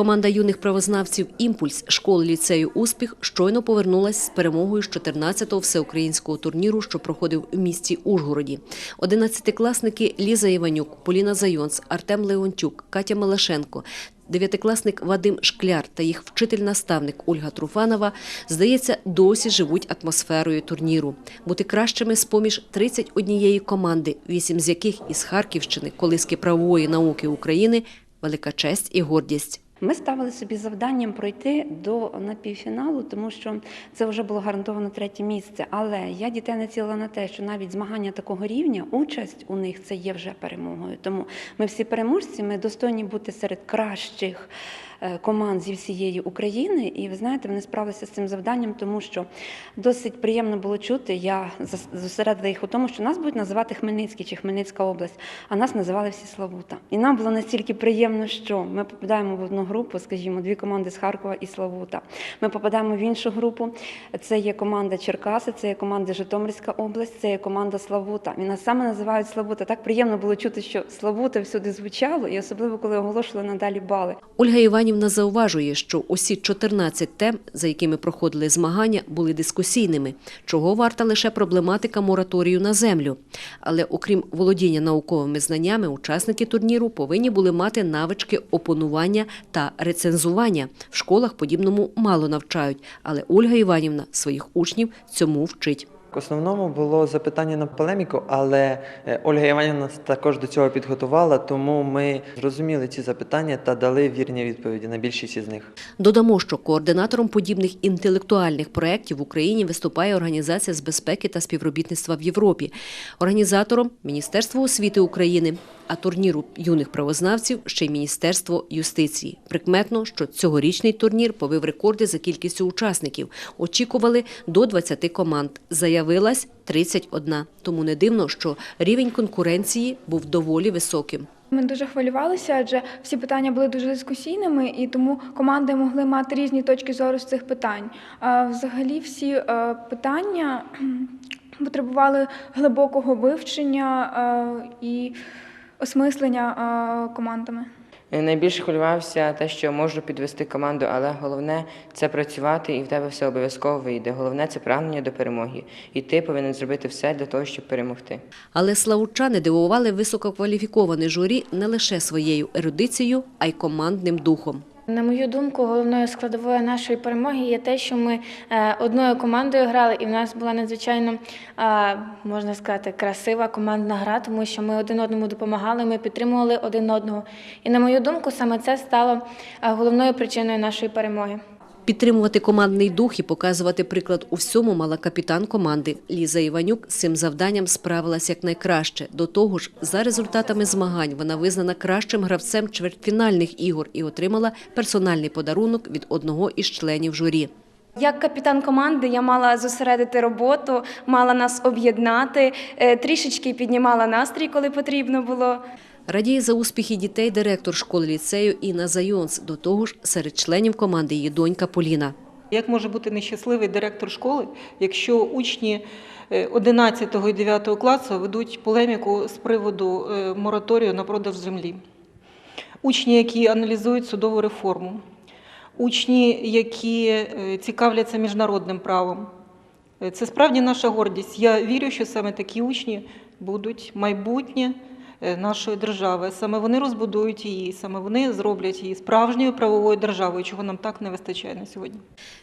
Команда юних правознавців Імпульс школи ліцею Успіх щойно повернулась з перемогою з 14-го всеукраїнського турніру, що проходив у місті Ужгороді. Одинадцятикласники Ліза Іванюк, Поліна Зайонц, Артем Леонтюк, Катя Мелешенко. Дев'ятикласник Вадим Шкляр та їх вчитель-наставник Ольга Труфанова, здається, досі живуть атмосферою турніру. Бути кращими з-поміж 31 команди, вісім з яких із Харківщини, колиски правової науки України, велика честь і гордість. Ми ставили собі завданням пройти до напівфіналу, тому що це вже було гарантовано третє місце. Але я дітей націлила на те, що навіть змагання такого рівня, участь у них це є вже перемогою. Тому ми всі переможці, ми достойні бути серед кращих команд зі всієї України. І ви знаєте, вони справилися з цим завданням, тому що досить приємно було чути. Я зосередила їх у тому, що нас будуть називати Хмельницький чи Хмельницька область, а нас називали всі Славута. І нам було настільки приємно, що ми попадаємо в одну групу, скажімо, дві команди з Харкова і Славута. Ми попадаємо в іншу групу. Це є команда Черкаси, це є команда Житомирська область, це є команда Славута. І нас саме називають Славута. Так приємно було чути, що Славута всюди звучало, і особливо коли оголошували надалі бали. Ольга Іванівна зауважує, що усі 14 тем, за якими проходили змагання, були дискусійними, чого варта лише проблематика мораторію на землю. Але окрім володіння науковими знаннями, учасники турніру повинні були мати навички опонування та рецензування. В школах подібному мало навчають, але Ольга Іванівна своїх учнів цьому вчить. В основному було запитання на полеміку, але е, Ольга Іванівна також до цього підготувала, тому ми зрозуміли ці запитання та дали вірні відповіді на більшість із них. Додамо, що координатором подібних інтелектуальних проєктів в Україні виступає Організація з безпеки та співробітництва в Європі, організатором Міністерство освіти України, а турніру юних правознавців ще й Міністерство юстиції. Прикметно, що цьогорічний турнір побив рекорди за кількістю учасників. Очікували до 20 команд. Заявилась 31. Тому не дивно, що рівень конкуренції був доволі високим. Ми дуже хвилювалися, адже всі питання були дуже дискусійними, і тому команди могли мати різні точки зору з цих питань. Взагалі, всі е, питання потребували глибокого вивчення е, і осмислення е, командами. Найбільше хвилювався те, що можу підвести команду, але головне це працювати, і в тебе все обов'язково вийде. Головне це прагнення до перемоги. І ти повинен зробити все для того, щоб перемогти. Але славучани дивували висококваліфіковане журі не лише своєю ерудицією, а й командним духом. На мою думку, головною складовою нашої перемоги є те, що ми е, одною командою грали, і в нас була надзвичайно, е, можна сказати, красива командна гра, тому що ми один одному допомагали, ми підтримували один одного. І на мою думку, саме це стало е, головною причиною нашої перемоги. Підтримувати командний дух і показувати приклад у всьому мала капітан команди Ліза Іванюк з цим завданням справилась якнайкраще. До того ж, за результатами змагань вона визнана кращим гравцем чвертьфінальних ігор і отримала персональний подарунок від одного із членів журі. Як капітан команди я мала зосередити роботу, мала нас об'єднати, е, трішечки піднімала настрій, коли потрібно було. Радіє за успіхи дітей директор школи ліцею Інна Зайонс. До того ж, серед членів команди її донька Поліна. Як може бути нещасливий директор школи, якщо учні е, 11 і 9 класу ведуть полеміку з приводу е, мораторію на продаж землі? Учні, які аналізують судову реформу, учні, які е, цікавляться міжнародним правом. Е, Це справді наша гордість. Я вірю, що саме такі учні будуть майбутнє е, нашої держави. Саме вони розбудують її, саме вони зроблять її справжньою правовою державою, чого нам так не вистачає на сьогодні.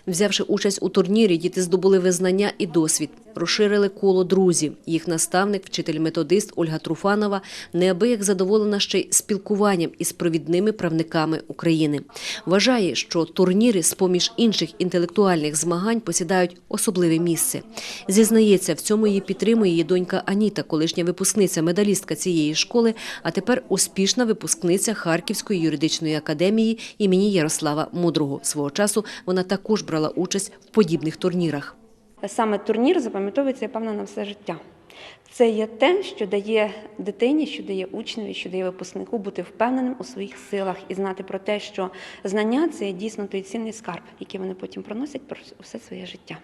Взявши участь у турнірі, діти здобули визнання і досвід, розширили коло друзів. Їх наставник, вчитель-методист Ольга Труфанова, неабияк задоволена ще й спілкуванням із провідними правниками України. Вважає, що турніри з-поміж інших інтелектуальних змагань посідають особливе місце. Зізнається, в цьому її підтримує її донька Аніта, колишня випускниця, медалістка цієї школи, а тепер успішна випускниця Харківської юридичної академії імені Ярослава Мудрого. Свого часу вона також брала участь в подібних турнірах. Саме турнір запам'ятовується, я певна, на все життя. Це є те, що дає дитині, що дає учневі, що дає випускнику бути впевненим у своїх силах і знати про те, що знання це дійсно той цінний скарб, який вони потім проносять про все своє життя.